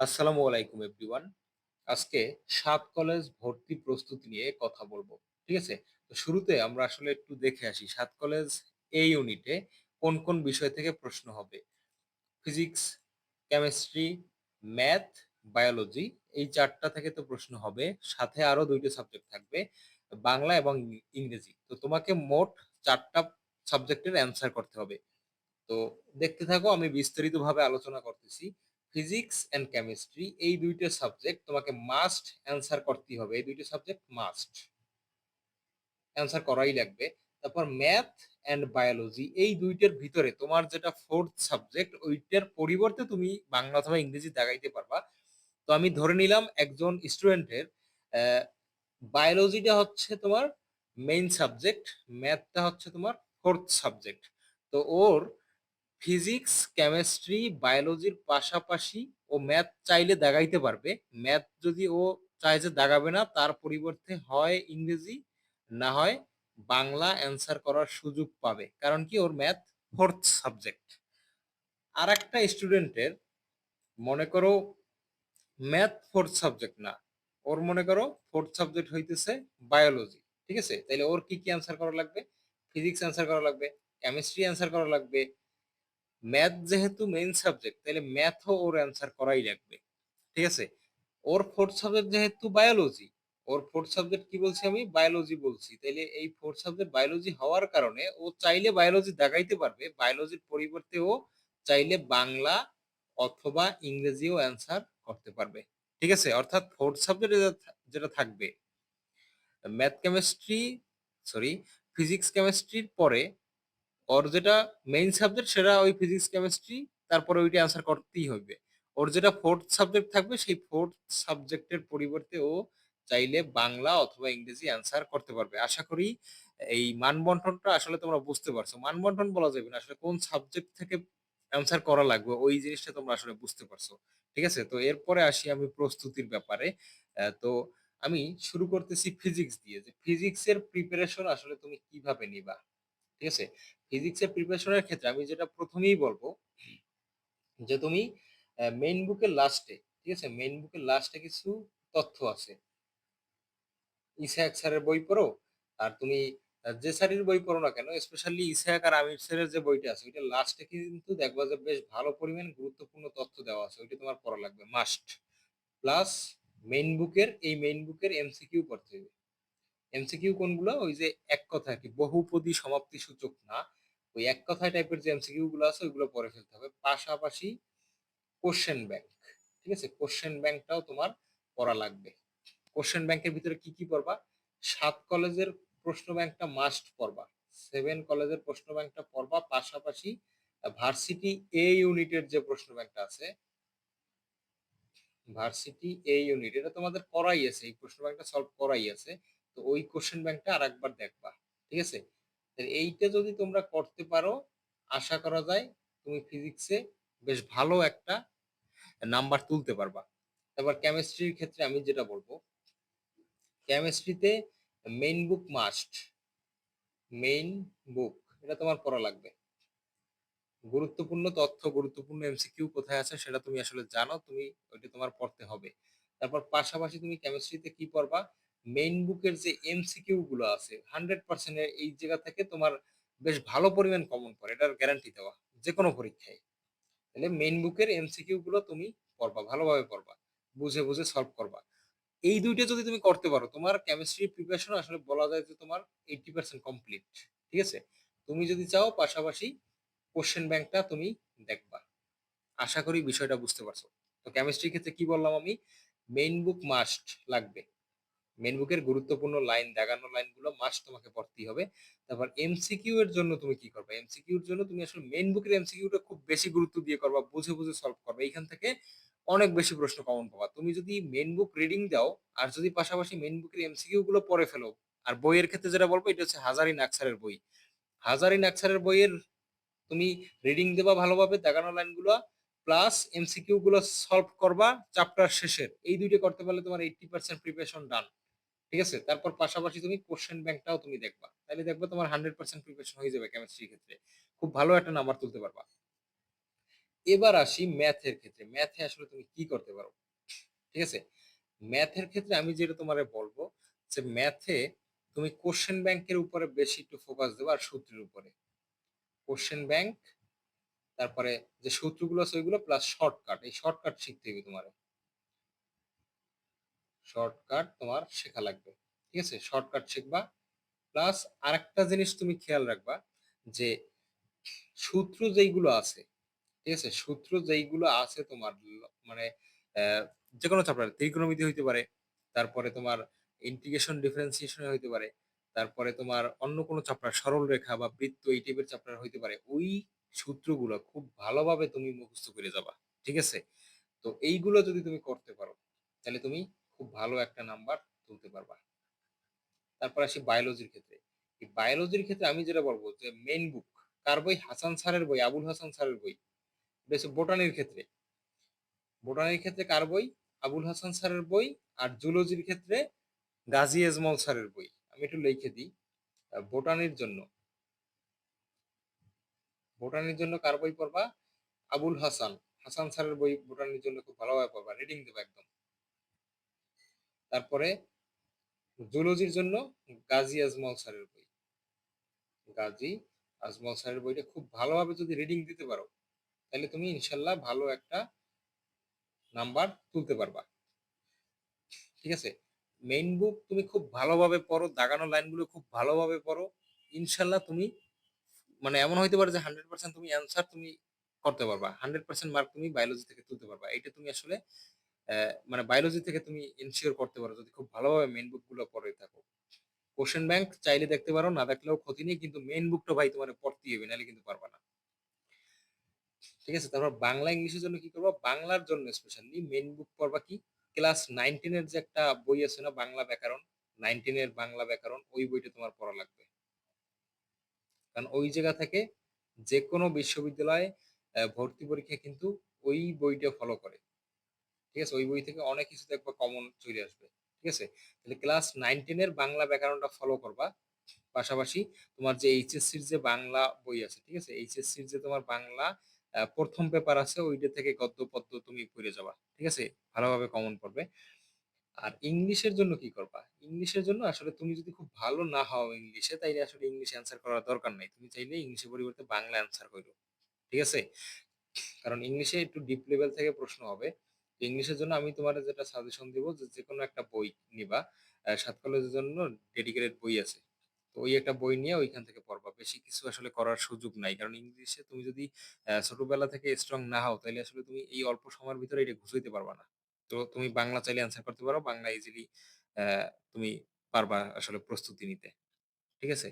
আসসালামু আলাইকুম এভরিওয়ান আজকে সাত কলেজ ভর্তি প্রস্তুতি নিয়ে কথা বলব, ঠিক আছে? তো শুরুতে আমরা আসলে একটু দেখে আসি, সাত কলেজ এই ইউনিটে কোন কোন বিষয় থেকে প্রশ্ন হবে? ফিজিক্স কেমিস্ট্রি ম্যাথ বায়োলজি এই চারটা থেকে তো প্রশ্ন হবে। সাথে আরও দুইটা সাবজেক্ট থাকবে, বাংলা এবং ইংরেজি। তো তোমাকে মোট চারটা সাবজেক্টের অ্যান্সার করতে হবে। তো দেখতে থাকো, আমি বিস্তারিতভাবে আলোচনা করতেছি। ফিজিক্স অ্যান্ড কেমিস্ট্রি এই দুইটা সাবজেক্ট তোমাকে মাস্ট অ্যান্সার করতেই হবে। এই দুইটা সাবজেক্ট মাস্ট অ্যান্সার করাই লাগবে। তারপর ম্যাথ অ্যান্ড বায়োলজি এই দুইটার ভিতরে তোমার যেটা ফোর্থ সাবজেক্ট ওইটার পরিবর্তে তুমি বাংলা অথবা ইংরেজি দাগাইতে পারবা। তো আমি ধরে নিলাম একজন স্টুডেন্টের বায়োলজিটা হচ্ছে তোমার মেইন সাবজেক্ট ম্যাথটা হচ্ছে তোমার ফোর্থ সাবজেক্ট তো ওর ফিজিক্স, কেমিস্ট্রি, বায়োলজির পাশাপাশি ও ম্যাথ চাইলে দাগাইতে পারবে। ম্যাথ যদি ও চায় যে দাগাবে না, তার পরিবর্তে হয় ইংরেজি, না হয় বাংলা অ্যান্সার করার সুযোগ পাবে। কারণ কি? ওর ম্যাথ ফোর্থ সাবজেক্ট। আর একটা স্টুডেন্টের মনে করো ম্যাথ ফোর্থ সাবজেক্ট না, ওর মনে করো ফোর্থ সাবজেক্ট হইতেছে বায়োলজি, ঠিক আছে? তাইলে ওর কি কি অ্যান্সার করা লাগবে? ফিজিক্স অ্যান্সার করা লাগবে, কেমিস্ট্রি অ্যান্সার করা লাগবে ম্যাথ যেহেতু মেইন সাবজেক্ট তাহলে ম্যাথও ওর অ্যান্সার করাই লাগবে। ঠিক আছে? ওর ফোর্থ সাবজেক্ট যেহেতু বায়োলজি ওর ফোর্থ সাবজেক্ট কি বলছি আমি? বায়োলজি বলছি। তাইলে এই ফোর্থ সাবজেক্ট বায়োলজি হওয়ার কারণে ও চাইলে বায়োলজি দেখাইতে পারবে। বায়োলজির পরিবর্তে ও চাইলে বাংলা অথবা ইংরেজিও অ্যান্সার করতে পারবে। ঠিক আছে? অর্থাৎ ফোর্থ সাবজেক্ট যেটা থাকবে ম্যাথ কেমিস্ট্রি সরি ফিজিক্স কেমিস্ট্রির পরে ওর যেটা মেইন সাবজেক্ট সেটা ওই ফিজিক্স কেমিস্ট্রি তারপরে ওইটা অ্যান্সার করতেই হবে। ওর যেটা ফোর্থ সাবজেক্ট থাকবে, সেই ফোর্থ সাবজেক্টের পরিবর্তে ও চাইলে বাংলা অথবা ইংরেজি অ্যান্সার করতে পারবে। আশা করি এই মানবন্টনটা আসলে তোমরা বুঝতে পারছ। মানবন্টন বলা যাবে না, আসলে কোন সাবজেক্ট থেকে অ্যান্সার করা লাগবে, ওই জিনিসটা তোমরা আসলে বুঝতে পারছ। ঠিক আছে? তো এরপরে আসি আমি প্রস্তুতির ব্যাপারে। তো আমি শুরু করতেছি ফিজিক্স দিয়ে। যে ফিজিক্সের প্রিপারেশন আসলে তুমি কীভাবে নিবা? ঠিক আছে? ফিজিক্সের প্রিপারেশনের ক্ষেত্রে আমি যেটা প্রথমেই বলব, যে তুমি মেইন বুকের লাস্টে ঠিক আছে? মেইন বুকের লাস্টে কিছু তথ্য আছে। ইসাহাক স্যারের বই পড়ো, আর তুমি যে স্যারের বই পড়ো না কেন স্পেশালি ইসাহাক আর আমির স্যারের যে বইটা আছে, ওইটা লাস্টে কিন্তু দেখবা যে বেশ ভালো পরিমাণ গুরুত্বপূর্ণ তথ্য দেওয়া আছে, ওইটা তোমার পড়া লাগবে মাস্ট প্লাস মেইন বুকের এই মেইন বুকের এমসিকিউ পড়তে হবে। এমসিকিউ কোনগুলো? ওই যে এক কথা কি, বহুপদী সমাপ্তি সূচক না ওই এক কথায় টাইপের যে এমসিকিউ গুলো আছে, ওইগুলো পড়ে ফেলতে হবে। পাশাপাশি কোশ্চেন ব্যাংক ঠিক আছে? কোশ্চেন ব্যাংকটাও তোমার পড়া লাগবে। কোশ্চেন ব্যাংকের ভিতরে কি কি পড়বা? সাত কলেজের প্রশ্ন ব্যাংকটা মাস্ট পড়বা। সেভেন কলেজের প্রশ্ন ব্যাংকটা পড়বা। পাশাপাশি ভার্সিটি এ ইউনিটের যে প্রশ্ন ব্যাংকটা আছে ভার্সিটি এ ইউনিট এটা তোমাদের করাই আছে। এই প্রশ্ন ব্যাংকটা সলভ করাই আছে। তো ওই কোশ্চেন ব্যাংকটা আর একবার দেখবা, ঠিক আছে? এইটা যদি তোমরা করতে পারো, আশা করা যায় তুমি ফিজিক্সে বেশ ভালো একটা নাম্বার তুলতে পারবা। তারপর কেমিস্ট্রির ক্ষেত্রে আমি যেটা বলব কেমিস্ট্রিতে main book must main book এটা তোমার পড়া লাগবে। গুরুত্বপূর্ণ তথ্য, গুরুত্বপূর্ণ এমসিকিউ কোথায় আছে সেটা তুমি আসলে জানো, তুমি ওইটা তোমার পড়তে হবে। তারপর পাশাপাশি তুমি কেমিস্ট্রিতে কি পড়বা? মেইন বুকের যে এমসিকিউ গুলো আছে হান্ড্রেড পার্সেন্ট এই জায়গা থেকে তোমার বেশ ভালো পরিমাণ কমন পড়ে, এটার গ্যারান্টি দেওয়া যে কোনো পরীক্ষায়। তাহলে মেইন বুকের এমসিকিউ গুলো তুমি পড়বা, ভালোভাবে পড়বা, বুঝে বুঝে সলভ করবা। এই দুইটা যদি তুমি করতে পারো, তোমার কেমিস্ট্রি প্রিপারেশন আসলে বলা যায় যে তোমার এইটি পার্সেন্ট কমপ্লিট ঠিক আছে? তুমি যদি চাও, পাশাপাশি কোশ্চেন ব্যাংকটা তুমি দেখবা। আশা করি বিষয়টা বুঝতে পারছ। তো কেমিস্ট্রির ক্ষেত্রে কি বললাম আমি? মেইন বুক মাস্ট লাগবে। মেইন বুকের গুরুত্বপূর্ণ লাইন দাগানো লাইনগুলো মাস্ট তোমাকে পড়তেই হবে। তারপর এমসিকিউ এর জন্য তুমি কি করবে? এমসিকিউ এর জন্য তুমি আসলে মেইন বুকের এমসিকিউটা খুব বেশি গুরুত্ব দিয়ে করবা, বুঝে বুঝে সলভ করবে। এইখান থেকে অনেক বেশি প্রশ্ন কমন পাবা। তুমি যদি মেইন বুক রিডিং দাও, আর যদি পাশাপাশি মেইন বুকের এমসিকিউ গুলো পড়ে ফেলো, আর বইয়ের ক্ষেত্রে যেটা বলব, এটা হচ্ছে হাজারি নাকসারের বই। হাজারি নাকসারের বইয়ের তুমি রিডিং দেবা, ভালোভাবে দাগানো লাইনগুলো প্লাস এমসিকিউ গুলো সলভ করবা চ্যাপ্টার শেষের। এই দুইটা করতে পারলে তোমার এইটটি পার্সেন্ট প্রিপারেশন ডান ঠিক আছে তারপর পাশাপাশি তুমি কোশ্চেন ব্যাংকটাও তুমি দেখবা তাহলে দেখবা তোমার হান্ড্রেড পার্সেন্ট প্রিপারেশন হয়ে যাবে কেমিস্ট্রির ক্ষেত্রে খুব ভালো একটা নাম্বার তুলতে পারবা এবার আসি ম্যাথের ক্ষেত্রে। ম্যাথে আসলে তুমি কি করতে পারো? ঠিক আছে? ম্যাথের ক্ষেত্রে আমি যেটা তোমারে বলব যে ম্যাথে তুমি কোশ্চেন ব্যাংকের উপরে বেশি একটু ফোকাস দেবা আর সূত্রের উপরে। কোশ্চেন ব্যাংক তারপরে যে সূত্রগুলো আছে ওইগুলো প্লাস শর্টকাট। এই শর্টকাট শিখতে হবে তোমারে। শর্টকাট তোমার শেখা লাগবে। ঠিক আছে? শর্টকাট শিখবা। প্লাস আরেকটা জিনিস তুমি খেয়াল রাখবা যে সূত্র যেইগুলো আছে, ঠিক আছে? সূত্র যেইগুলো আছে তোমার মানে অ্যা যেকোনো চ্যাপ্টারে ত্রিকোণমিতি হইতে পারে, তারপরে তোমার ইন্টিগ্রেশন ডিফারেন্সিয়েশন হইতে পারে, তারপরে তোমার অন্য কোনো চ্যাপ্টার সরলরেখা বা বৃত্ত এই টাইপের চ্যাপ্টার হইতে পারে। ওই সূত্রগুলো খুব ভালোভাবে তুমি মুখস্থ করে যাবা। ঠিক আছে? তো এইগুলো যদি তুমি করতে পারো, তাহলে তুমি খুব ভালো একটা নাম্বার তুলতে পারবা। তারপর আসি বায়োলজির ক্ষেত্রে। এই বায়োলজির ক্ষেত্রে আমি যেটা বলব যে মেইন বুক কার বই? হাসান স্যারের বই, আবুল হাসান স্যারের বই। হচ্ছে বোটানির ক্ষেত্রে। বোটানির ক্ষেত্রে কার বই? আবুল হাসান স্যারের বই। আর জুলজির ক্ষেত্রে গাজী এজমল স্যারের বই। আমি একটু লিখে দিই। বোটানির জন্য বোটানির জন্য কার বই পড়বা? আবুল হাসান। হাসান স্যারের বই বোটানির জন্য খুব ভালোভাবে পড়বা। রিডিং দেবা একদম। তারপরে জুলজির জন্য গাজী আজমল স্যারের বই। গাজী আজমল স্যারের বইটা খুব ভালোভাবে যদি রিডিং দিতে পারো, তাহলে তুমি ইনশাল্লাহ ভালো একটা নাম্বার তুলতে পারবা। ঠিক আছে? মেইন বুক তুমি খুব ভালোভাবে পড়ো, দাগানো লাইনগুলো খুব ভালোভাবে পড়ো। ইনশাল্লাহ তুমি মানে এমন হইতে পারে যে 100% তুমি অ্যান্সার তুমি করতে পারবা। 100% মার্ক তুমি বায়োলজি থেকে তুলতে পারবা। এটা তুমি আসলে মানে বায়োলজি থেকে তুমি এনশিওর করতে পারো যদি খুব ভালোভাবে মেন বুকগুলো পড়ে থাকো। কোয়েশ্চেন ব্যাংক চাইলে দেখতে পারো, না দেখলেও ক্ষতি নেই। কিন্তু মেইন বুকটা ভাই তোমার পড়তেই হবে, নাহলে কিন্তু পারবা না। ঠিক আছে? তারপর বাংলা, ইংলিশের জন্য কি করবা? বাংলার জন্য স্পেশালি মেইন বুক পড়বা কি? ক্লাস 9-10 এর যে একটা বই আছে না বাংলা ব্যাকরণ, 9-10 এর বাংলা ব্যাকরণ ওই বইটা তোমার পড়া লাগবে। কারণ ওই জায়গা থেকে যেকোনো বিশ্ববিদ্যালয়ে অ্যা ভর্তি পরীক্ষায় কিন্তু ওই বইটা ফলো করে। ঠিক আছে? ওই বই থেকে অনেক কিছু দেখবা কমন চলে আসবে। ঠিক আছে? তাহলে ক্লাস 9-10 বাংলা ব্যাকরণটা ফলো করবা। পাশাপাশি তোমার যে এইচএসসির যে বাংলা বই আছে, ঠিক আছে? এইচএসসির যে তোমার বাংলা ১ম পেপার আছে ওইটা থেকে গদ্য, পদ্য তুমি পইড়া যাবা। ঠিক আছে? ভালোভাবে কমন পড়বে। আর ইংলিশের জন্য কি করবা? ইংলিশের জন্য আসলে তুমি যদি খুব ভালো না হও ইংলিশে, তাইলে আসলে ইংলিশে অ্যান্সার করার দরকার নাই। তুমি চাইলে ইংলিশের পরিবর্তে বাংলা অ্যান্সার কইরো। ঠিক আছে? কারণ ইংলিশে একটু ডিপ লেভেল থেকে প্রশ্ন হবে। তো ইংলিশের জন্য আমি তোমারে যেটা সাজেশন দিব যে, যেকোনো একটা বই নিবা। সাত কলেজের জন্য ডেডিকেটেড বই আছে। তো ওই একটা বই নিয়ে ওইখান থেকে পড়বা। বেশি কিছু আসলে করার সুযোগ নাই। কারণ ইংলিশে তুমি যদি ছোটবেলা থেকে স্ট্রং না হও, তাইলে আসলে তুমি এই অল্প সময়ের ভিতরে এটা গুছাইতে পারবা না। তো তুমি বাংলা চাইলে অ্যান্সার করতে পারো। বাংলা ইজিলি তুমি পারবা আসলে প্রস্তুতি নিতে। ঠিক আছে?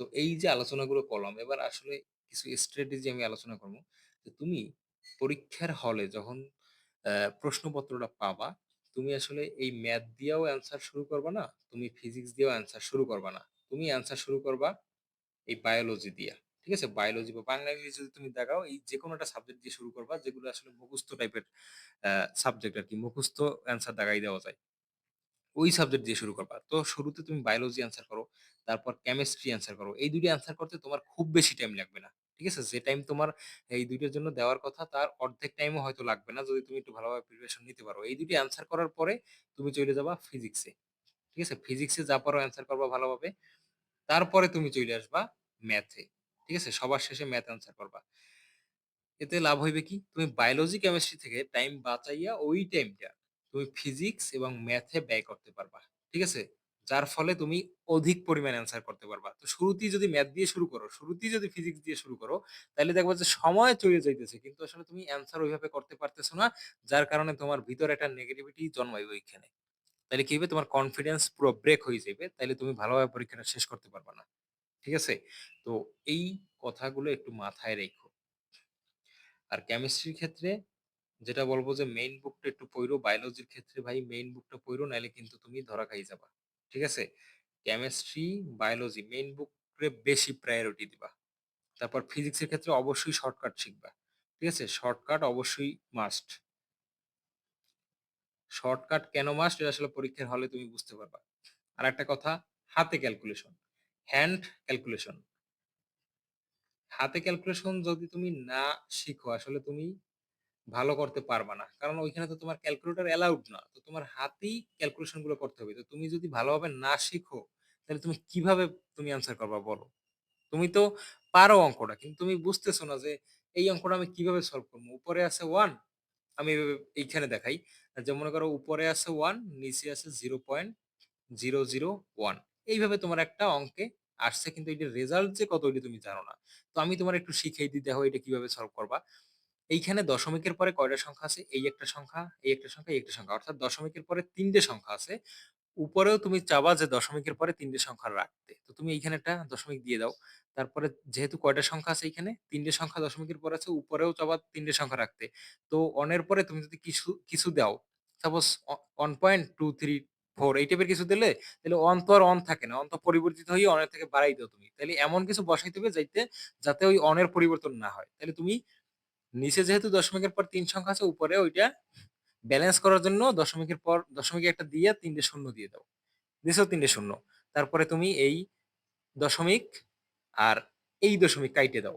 তো এই যে আলোচনাগুলো করলাম, এবার আসলে কিছু স্ট্র্যাটেজি আমি আলোচনা করব যে তুমি পরীক্ষার হলে যখন প্রশ্নপত্রটা পাবা, তুমি আসলে এই ম্যাথ দিয়েও অ্যান্সার শুরু করবা না, তুমি ফিজিক্স দিয়েও অ্যান্সার শুরু করবা না। তুমি অ্যান্সার শুরু করবা এই বায়োলজি দিয়া। ঠিক আছে? বায়োলজি বা বাংলা, ইংরেজি যদি তুমি দেখাও এই যেকোনো একটা সাবজেক্ট দিয়ে শুরু করবা, যেগুলো আসলে মুখস্থ টাইপের সাবজেক্ট আরকি। মুখস্থ অ্যান্সার দাগাই দেওয়া যায়। ওই সাবজেক্ট দিয়ে শুরু করবা। তো শুরুতে তুমি বায়োলজি অ্যান্সার করো, তারপর কেমিস্ট্রি অ্যান্সার করো। এই ২ টা অ্যান্সার করতে তোমার খুব বেশি টাইম লাগবে না। ঠিক আছে? যে টাইম তোমার এই ২ টার জন্য দেওয়ার কথা তার অর্ধেক টাইমও হয়তো লাগবে না যদি তুমি একটু ভালোভাবে প্রিপারেশন নিতে পারো। এই ২ টি অ্যান্সার করার পরে তুমি চইলে যাবা ফিজিক্সে। ঠিক আছে? ফিজিক্সে যা পারো অ্যান্সার করবা ভালোভাবে। তারপরে তুমি চলে আসবা ম্যাথে। ঠিক আছে? সবার শেষে ম্যাথ অ্যান্সার করবা। এতে লাভ হইবে কি? তুমি বায়োলজি, কেমিস্ট্রি থেকে টাইম বাঁচাইয়া ওই টাইমটা তুমি ফিজিক্স এবং ম্যাথে ব্যয় করতে পারবা। ঠিক আছে? যার ফলে তুমি অধিক পরিমাণে অ্যান্সার করতে পারবা। তো শুরুতেই যদি ম্যাথ দিয়ে শুরু করো, শুরুতেই যদি ফিজিক্স দিয়ে শুরু করো, তাইলে দেখবা যে সময় চলে যাইতেছে। কিন্তু আসলে তুমি অ্যান্সার ওইভাবে করতে পারতেছো না। যার কারণে তোমার ভিতরে একটা নেগেটিভিটি জন্মাইবে ওইখানে। তাইলে কি হবে? তোমার কনফিডেন্স পুরো ব্রেক হয়ে যাইবে। তাইলে তুমি ভালোভাবে পরীক্ষাটা শেষ করতে পারবা না। ঠিক আছে? তো এই কথাগুলো একটু মাথায় রেখো। আর কেমিস্ট্রির ক্ষেত্রে যেটা বলব যে মেইন বুকটা একটু পইড়ো। বায়োলজির ক্ষেত্রে ভাই মেইন বুকটা পইড়ো নাহলে কিন্তু তুমি ধরা খাই যাবা। ঠিক আছে? কেমিস্ট্রি, বায়োলজি মেইন বুকরে বেশি প্রায়োরিটি দিবা। তারপর ফিজিক্সের ক্ষেত্রে অবশ্যই শর্টকাট শিখবা। ঠিক আছে? শর্টকাট অবশ্যই মাস্ট। শর্টকাট কেন মাস্ট? এটা আসলে পরীক্ষার হলে তুমি বুঝতে পারবা। আর একটা কথা হাতে ক্যালকুলেশন, হ্যান্ড ক্যালকুলেশন। হাতে ক্যালকুলেশন যদি তুমি না শিখো আসলে তুমি ভালো করতে পারবা না। কারণ ওইখানে তো তোমার ক্যালকুলেটর অ্যালাউড না। তো তোমার হাতেই ক্যালকুলেশনগুলো করতে হবে। তো তুমি যদি ভালোভাবে না শিখো, তাহলে তুমি কীভাবে তুমি অ্যান্সার করবা বলো? তুমি তো পারো অঙ্কটা কিন্তু তুমি বুঝতেছো না যে এই অঙ্কটা আমি কীভাবে সলভ করব? উপরে আছে 1 আমি এইখানে দেখাই। যে মনে করো উপরে আছে 1 নিচে আছে 0.001 এইভাবে তোমার একটা অঙ্কে আসছে কিন্তু এটার রেজাল্ট যে কত ওইটা তুমি জানো না। তো আমি তোমার একটু শিখিয়ে দিই দেখো এটা কীভাবে সলভ করবা। এইখানে দশমিকের পরে কয়টা সংখ্যা আছে? এই একটা সংখ্যা, এই একটা সংখ্যা, এই একটা সংখ্যা। অর্থাৎ দশমিকের পরে তিনটে সংখ্যা আছে। উপরেও তুমি চাবা যে দশমিকের পরে তিনটে সংখ্যা রাখতে। তো তুমি এইখানে একটা দশমিক দিয়ে দাও। তারপরে যেহেতু কয়টা সংখ্যা আছে এইখানে? তিনটে সংখ্যা দশমিকের পরে আছে, উপরেও চাবা তিনটে সংখ্যা রাখতে। তো অনের পরে তুমি যদি কিছু কিছু দাও, suppose one point two three four এই টাইপের কিছু দিলে, তাহলে 1 তো আর 1 থাকে না। 1 তো পরিবর্তিত হয়ে 1 এর থেকে বাড়াই দাও তুমি। তাহলে এমন কিছু বসাইতে হবে যাইতে যাতে ওই অনের পরিবর্তন না হয়। তাহলে তুমি নিচে যেহেতু দশমিকের পর তিন সংখ্যা আছে, উপরে ওইটা ব্যালেন্স করার জন্য দশমিকের পর দশমিকে একটা দিয়ে তিনটে শূন্য দিয়ে দাও। দিছো তিনটে শূন্য। তারপরে তুমি এই দশমিক আর এই দশমিক কাইটে দাও।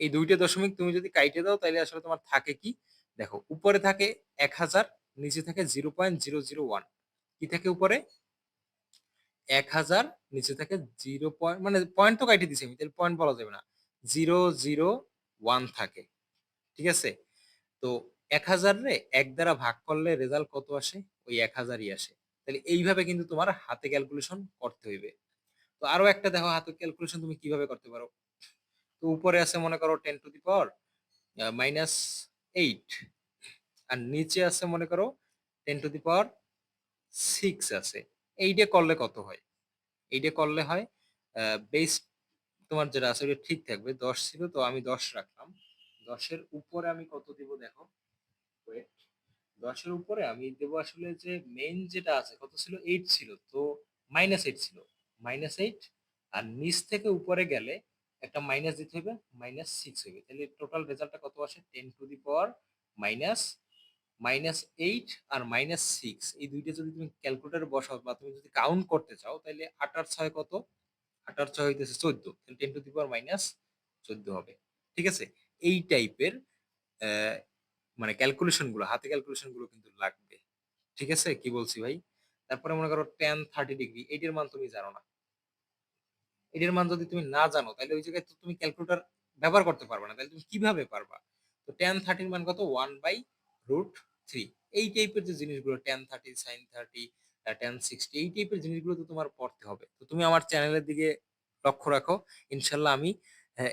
এই দুইটা দশমিক তুমি যদি কাইটে দাও তাহলে আসলে তোমার থাকে কি? দেখো উপরে থাকে ১০০০ নিচে থাকে 0.001 কি থাকে উপরে? ১০০০ নিচে থাকে জিরো পয়েন্ট মানে পয়েন্ট তো কাইটে দিছি আমি তাহলে পয়েন্ট বলা যাবে না। 001 থাকে। ঠিক আছে? তো ১০০০ রে ১ দ্বারা ভাগ করলে রেজাল্ট কত আসে? ওই এক হাজারই আসে। তাহলে এইভাবে কিন্তু তোমার হাতে ক্যালকুলেশন করতে হইবে। তো আরও একটা দেখো, হাতে ক্যালকুলেশন তুমি কীভাবে করতে পারো? তো উপরে আছে মনে করো ten to the power minus eight আর নিচে আছে মনে করো ten to the power six আছে। এইটা করলে কত হয়? এইটা করলে হয় বেস তোমার যেটা আছে ওইটা ঠিক থাকবে। ১০ ছিল তো আমি ১০ রাখলাম। ১০ এর উপরে আমি কত দিব দেখো? ওয়েট ১০ এর উপরে আমি দেব আসলে যে মেইন যেটা আছে কত ছিল? 8 ছিল। তো -8 ছিল। -8 আর নিচ থেকে উপরে গেলে একটা মাইনাস দিতে হবে, -6 হবে তাহলে টোটাল রেজাল্টটা কত আসে? 10 টু দি পাওয়ার মাইনাস -8 আর -6 এই দুইটা যদি তুমি ক্যালকুলেটরে বসাও বা তুমি যদি কাউন্ট করতে চাও তাহলে ৮ আর ৬ কত? ৮ আর ৬ হইতেছে ১৪ তাহলে 10 টু দি পাওয়ার মাইনাস ১৪ হবে। ঠিক আছে? এই টাইপের মানে ক্যালকুলেশনগুলো, হাতে ক্যালকুলেশনগুলো কিন্তু লাগবে। ঠিক আছে? কি বলছি ভাই? তারপরে মনে করো টেন থার্টি ডিগ্রি এইটার মান তুমি জানো না। এটার মান যদি তুমি না জানো, তাহলে ওই জায়গায় তুমি ক্যালকুলেটর ব্যবহার করতে পারবে না। তাহলে তুমি কীভাবে পারবা? তো 30 এর মান কত? 1/√3 এই টাইপের যে জিনিসগুলো ten thirty sine thirty ten sixty এই টাইপের জিনিসগুলো তো তোমার পড়তে হবে। তো তুমি আমার চ্যানেলের দিকে লক্ষ্য রাখো। ইনশাল্লাহ আমি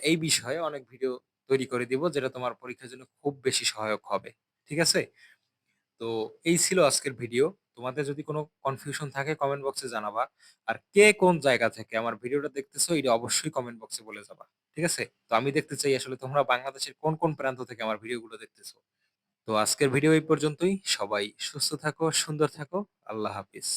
এই বিষয়ে অনেক ভিডিও তৈরি করে দিব যেটা তোমার পরীক্ষার জন্য খুব বেশি সহায়ক হবে। ঠিক আছে? তো এই ছিল আজকের ভিডিও। তোমাদের যদি কোনো কনফিউশন থাকে কমেন্ট বক্সে জানাবা। আর কে কোন জায়গা থেকে আমার ভিডিওটা দেখতেছো এটা অবশ্যই কমেন্ট বক্সে বলে যাবা। ঠিক আছে? তো আমি দেখতে চাই আসলে তোমরা বাংলাদেশের কোন, কোন প্রান্ত থেকে আমার ভিডিওগুলো দেখতেছো। তো আজকের ভিডিও এই পর্যন্তই। সবাই সুস্থ থাকো, সুন্দর থাকো। আল্লাহ হাফিজ।